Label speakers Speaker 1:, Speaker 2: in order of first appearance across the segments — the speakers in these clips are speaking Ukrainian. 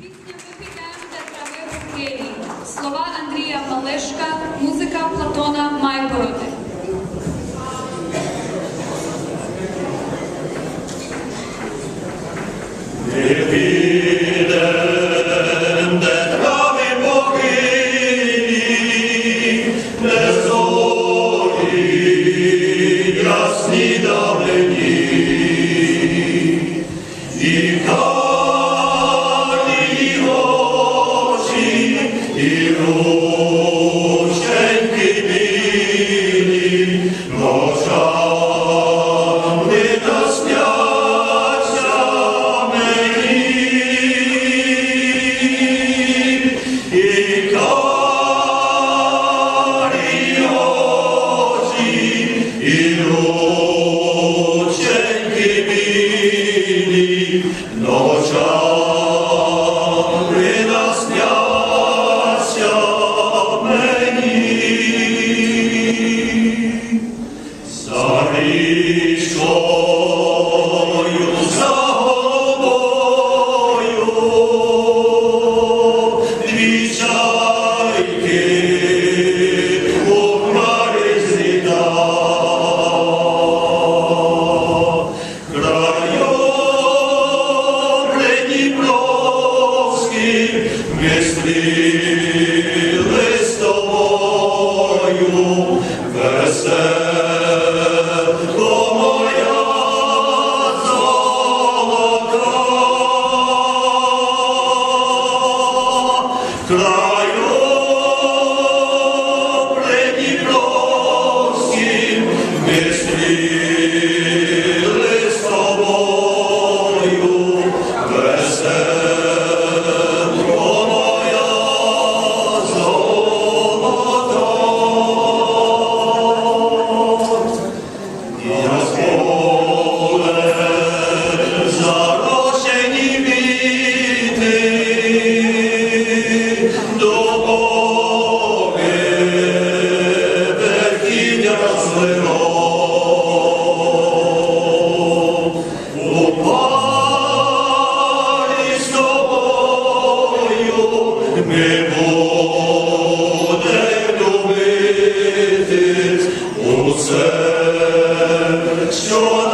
Speaker 1: Пісня «Викидаємо за трави в Києві. Слова Андрія Малешка, музика Платона Майбороди.
Speaker 2: Ясні далені Because Ми з тобою весело моя золота. все, що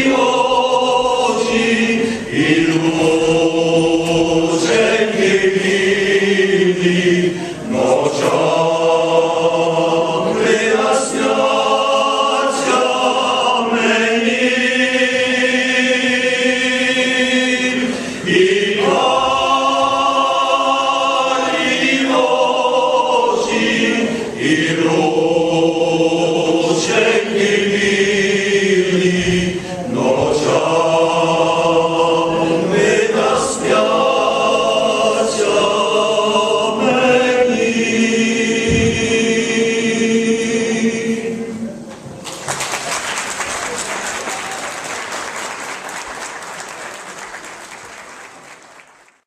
Speaker 2: Lord, shake me.